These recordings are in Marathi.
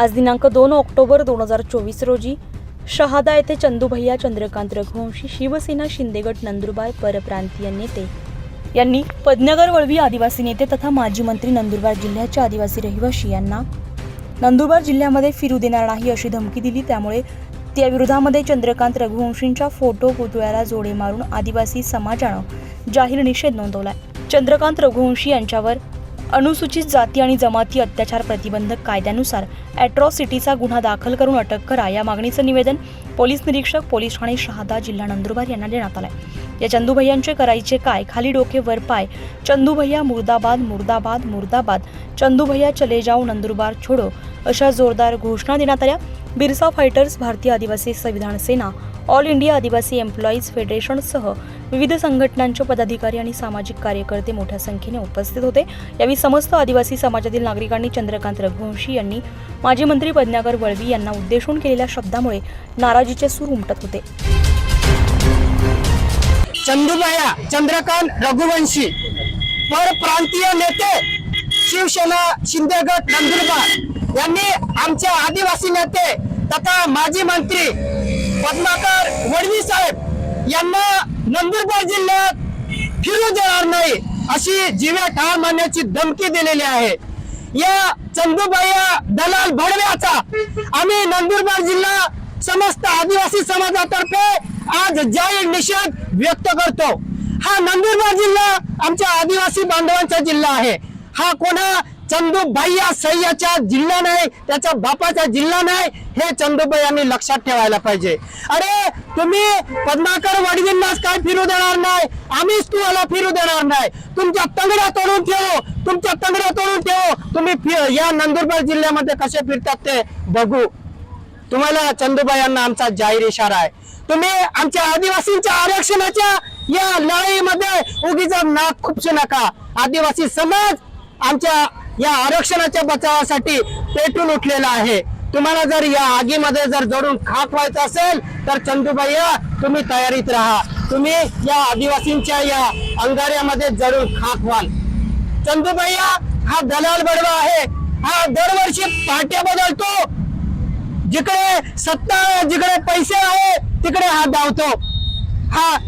आज दिनांक दोन ऑक्टोबर दोन हजार चोवीस रोजी शहादा येथे चंदूभैया चंद्रकांत रघुवंशी शिवसेना शिंदेगट नंदुरबार परप्रांतीय नेते यांनी पद्मनगर वळवी आदिवासी नेते तथा माजी मंत्री नंदुरबार जिल्ह्याच्या आदिवासी रहिवासी यांना नंदुरबार जिल्ह्यामध्ये फिरू देणार नाही अशी धमकी दिली. त्यामुळे त्या विरोधामध्ये चंद्रकांत रघुवंशींच्या फोटो पुतळ्याला जोडे मारून आदिवासी समाजानं जाहीर निषेध नोंदवला चंद्रकांत रघुवंशी यांच्यावर अनुसूचित जाती आणि जमाती अत्याचार प्रतिबंधक कायद्यानुसार अॅट्रॉसिटीचा गुन्हा दाखल करून अटक करा या मागणीचं निवेदन पोलीस निरीक्षक पोलीस ठाणे शहादा जिल्हा नंदुरबार यांना देण्यात आलंय. या चंदूभैयांचे करायचे काय? खाली डोके वर पाय. चंदूभैया मुर्दाबाद मुर्दाबाद मुर्दाबाद. चंदूभैया चले जाऊ नंदुरबार छोडो. अशा जोरदार घोषणा देण्यात आल्या. Birsa fighters Bharatiya Adivasi Samvidhan Sena all India Adivasi employees फेडरेशनसह विविध संघटनांचे पदाधिकारी आणि सामाजिक कार्यकर्ते मोठ्या संख्येने उपस्थित होते. यावेळी समस्त आदिवासी समाजातील नागरिकांनी चंद्रकांत रघुवंशी यांनी माजी मंत्री पद्माकर वळवी यांना उद्देशून केलेल्या शब्दामुळे नाराजीचे सूर उमटत होते. चंदुबाया चंद्रकांत रघुवंशी परप्रांतीय नेते शिवसेना शिंदेगड नंदुरबार यांनी आमच्या आदिवासी नेते तथा माजी मंत्री पद्माकर वडवी साहेब यांना नंदुरबार जिल्ह्यात फिरू देणार नाही अशी जीव्या ठार मारण्याची धमकी दिलेली आहे. या चंदुबाया दलाल भडव्याचा आम्ही नंदुरबार जिल्हा समस्त आदिवासी समाजातर्फे आज जाहीर निषेध व्यक्त करतो. हा नंदुरबार जिल्हा आमच्या आदिवासी बांधवांचा जिल्हा आहे. हा कोणा चंदूबाईया सह्याचा जिल्हा नाही त्याच्या बापाचा जिल्हा नाही हे चंदूबाई यांनी लक्षात ठेवायला पाहिजे. अरे तुम्ही पद्माकर वडवींनाच काय फिरू देणार नाही? आम्हीच तुम्हाला फिरू देणार नाही. तुमच्या तंगड्या तोडून ठेवू तुमच्या तंगड्या तोडून ठेवू. तुम्ही या नंदुरबार जिल्ह्यामध्ये कसे फिरतात ते बघू. तुम्हाला चंदूबाई यांना आमचा जाहीर इशारा आहे. तुम्ही आमच्या आदिवासींच्या आरक्षणाच्या या लढाईमध्ये उगीच नाक खुपसू नका. आदिवासी समाज आमच्या या आरक्षणाच्या बचावासाठी पेटून उठलेला आहे. तुम्हाला जर या आगीमध्ये जर जडून खाक व्हायचं असेल तर चंदूबाई तुम्ही तयारीत राहा. तुम्ही या आदिवासींच्या या अंगाऱ्यामध्ये जडून खाक व्हाल. चंदूबाई हा दलाल बडवा आहे. हा दरवर्षी पाट्या बदलतो. जिकडे सत्ता जिकडे पैसे आहे तिकडे हा धावतो. हा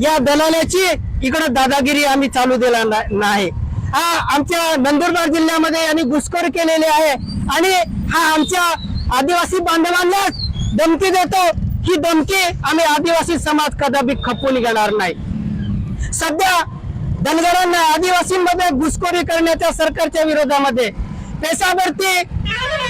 या दलालाची इकडे दादागिरी आम्ही चालू दिला ना- नाही. हा आमच्या नंदुरबार जिल्ह्यामध्ये यांनी घुसखोर केलेले आहे. आणि हा आमच्या आदिवासी बांधवांना धमकी देतो. ही धमकी आम्ही आदिवासी समाज कदापि खपून घेणार नाही. सध्या धनगरांना आदिवासींमध्ये घुसखोरी करण्याच्या सरकारच्या विरोधामध्ये पैसा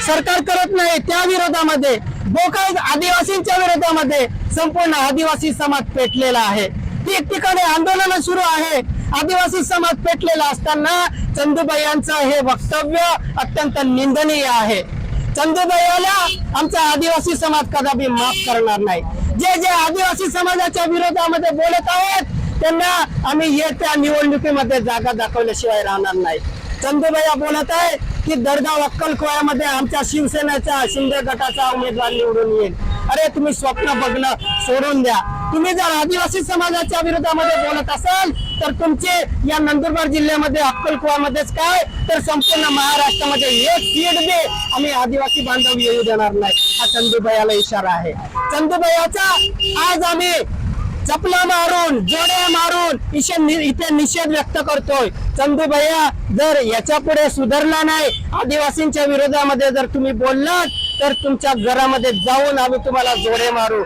सरकार करत नाही त्या विरोधामध्ये बोकाळ आदिवासींच्या विरोधामध्ये संपूर्ण आदिवासी समाज पेटलेला आहे. ठिकठिकाणी आंदोलन सुरू आहे. आदिवासी समाज पेटलेला असताना चंदूबाई यांचं हे वक्तव्य अत्यंत निंदनीय आहे. चंदूबाईला आमचा आदिवासी समाज कदापि माफ करणार नाही. जे जे आदिवासी समाजाच्या विरोधामध्ये बोलत आहेत त्यांना आम्ही येत्या निवडणुकीमध्ये जागा दाखवल्याशिवाय राहणार नाही. चंदूबाई बोलत आहे की दरगाव अक्कलकोयामध्ये आमच्या शिवसेनेचा शिंदे गटाचा उमेदवार निवडून येईल. अरे तुम्ही स्वप्न बघणं सोडून द्या. तुम्ही जर आदिवासी समाजाच्या विरोधामध्ये बोलत असाल तर तुमचे या नंदुरबार जिल्ह्यामध्ये अक्कलकुवामध्येच काय? तर संपूर्ण महाराष्ट्रामध्ये एक सीट दे. आम्ही आदिवासी बांधव येऊ देणार नाही. हा चंदूबयाला इशारा आहे. चंदुबाईचा आज आम्ही चपला मारून जोड्या मारून इशे नि- इथे निषेध व्यक्त करतोय. चंदूबैया जर याच्यापुढे सुधारला नाही आदिवासींच्या विरोधामध्ये जर तुम्ही बोललात तर तुमच्या घरामध्ये जाऊन आम्ही तुम्हाला जोडे मारू.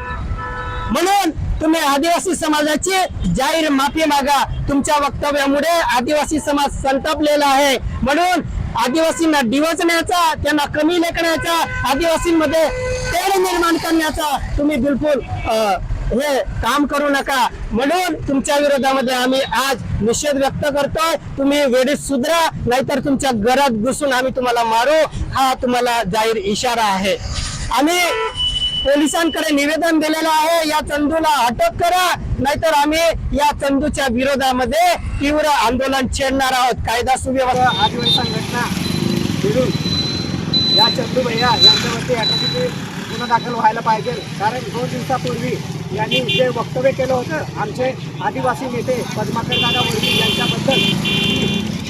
म्हणून तुम्ही आदिवासी समाजाची जाहीर माफी मागा. तुमच्या वक्तव्यामुळे आदिवासी समाज संतापलेला आहे. म्हणून आदिवासींना डिवचण्याचा त्यांना कमी लेखण्याचा आदिवासींमध्ये तेढ निर्माण करण्याचा तुम्ही बिलकुल अं, हे काम करू नका. म्हणून तुमच्या विरोधामध्ये आम्ही आज निषेध व्यक्त करतोय. तुम्ही वेळेत सुधरा नाहीतर तुमच्या घरात घुसून आम्ही तुम्हाला मारू. हा तुम्हाला जाहीर इशारा आहे. आम्ही पोलिसांकडे निवेदन दिलेलं आहे. या चंदूला अटक करा. नाहीतर आम्ही या चंदूच्या विरोधामध्ये तीव्र आंदोलन छेडणार आहोत. कायदा सुव्यवस्था. आदिवासी संघटना मिळून या चंदू भैया यांच्यावरती अटकेचे गुन्हा दाखल व्हायला पाहिजे. कारण दोन दिवसापूर्वी यांनी जे वक्तव्य केलं होतं आमचे आदिवासी नेते पद्माकर दादा वर्गी यांच्याबद्दल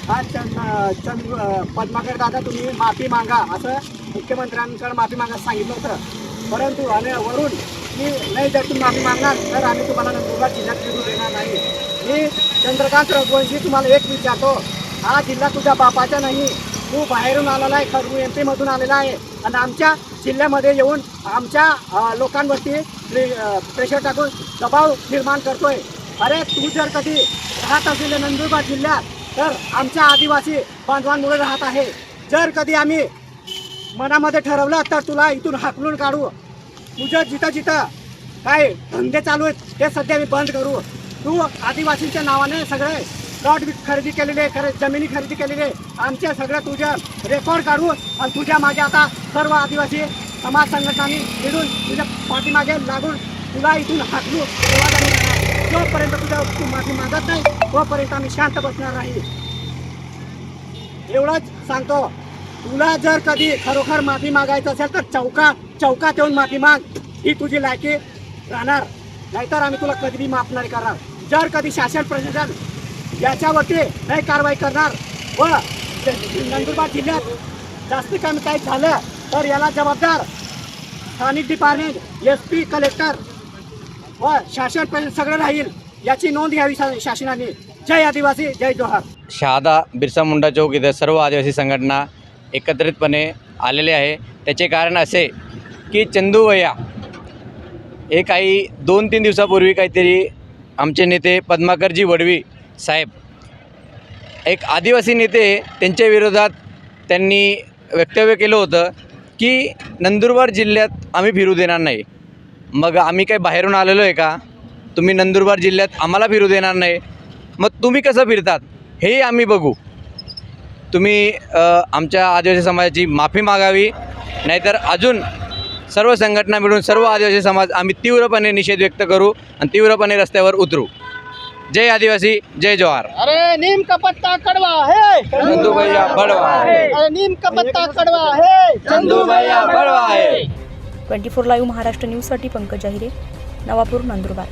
हा चंद चंद पद्माकर दादा तुम्ही माफी मागा असं मुख्यमंत्र्यांकडे माफी मागायला सांगितलं होतं. परंतु आणि वरून की नाही जर तुम्ही माफी मागणार. तर आम्ही तुम्हाला नंदुरबार जिल्ह्यात फिरू देणार नाही. मी चंद्रकांत रघुवंशी तुम्हाला एक विचारतो. हा जिल्हा तुझ्या बापाचा नाही. तू बाहेरून आलेला आहे खरगू एम पीमधून आलेला आहे. आणि आमच्या जिल्ह्यामध्ये येऊन आमच्या लोकांवरती प्रे- प्रेशर टाकून दबाव निर्माण करतोय. अरे तू जर कधी राहत असलेले नंदुरबार जिल्ह्यात तर आमच्या आदिवासी बांधवांमुळे राहत आहे. जर कधी आम्ही मनामध्ये ठरवलं तर तुला इथून हाकलून काढू. तुझं जिथं जिथं काय धंदे चालू आहेत ते सध्या मी बंद करू. तू आदिवासींच्या नावाने सगळे प्लॉट खरेदी केलेले खरे जमिनी खरेदी केलेले आमचे सगळं तुझ्या रेकॉर्ड काढू आणि तुझ्या मागे आता सर्व आदिवासी समाज संघटनांनी मिळून तुझ्या पाठीमागे लागून तुला इथून हाकलू. तेव्हा जोपर्यंत तुझ्या तू माफी मागत नाही तोपर्यंत आम्ही शांत बसणार नाही. एवढंच सांगतो. तुला जर कधी खरोखर माफी मागायचं असेल तर चौका चौकात येऊन माफी माग. ही तुझी लायकी राहणार. नाहीतर आम्ही तुला कधी माफ नाही करणार. जर कधी शासन प्रशासन याच्यावरती नाही कारवाई करणार व नंदुरबार जिल्ह्यात जास्त कमी काही झालं तर याला जबाबदार स्थानिक डिपार्टमेंट एस पी कलेक्टर व शासन प्रशासन सगळं राहील याची नोंद घ्यावी शा- शासनाने. जय आदिवासी जय जोहार. शहादा बिरसा मुंडा चौक इथे सर्व आदिवासी संघटना एकत्रितपणे आलेले आहे. त्याचे कारण असे की चंदूवया हे काही दोन तीन दिवसापूर्वी काहीतरी आमचे नेते पद्माकरजी वडवी साहेब एक आदिवासी नेते त्यांच्या विरोधात त्यांनी वक्तव्य केलं होतं की नंदुरबार जिल्ह्यात आम्ही फिरू देणार नाही. मग आम्ही काही बाहेरून आलेलो आहे का? तुम्ही नंदुरबार जिल्ह्यात आम्हाला फिरू देणार नाही. मग तुम्ही कसं फिरतात? हेही आम्ही बघू. तुम्ही आमच्या आदिवासी समाजाची माफी मागावी नाहीतर अजून सर्व संघटना मिळून सर्व आदिवासी समाज आम्ही तीव्रपणे निषेध व्यक्त करू आणि तीव्रपणे रस्त्यावर उतरू. जय आदिवासी जय जवाहर. अरे नीम का पत्ता कड़वा है! चंदू भैया बड़वा है अरे नीम का पत्ता कड़वा है! चंदू भैया बड़वा है ट्वेंटी फोर लाईव्ह महाराष्ट्र न्यूजसाठी पंकज अहिरे नवापूर नंदुरबार.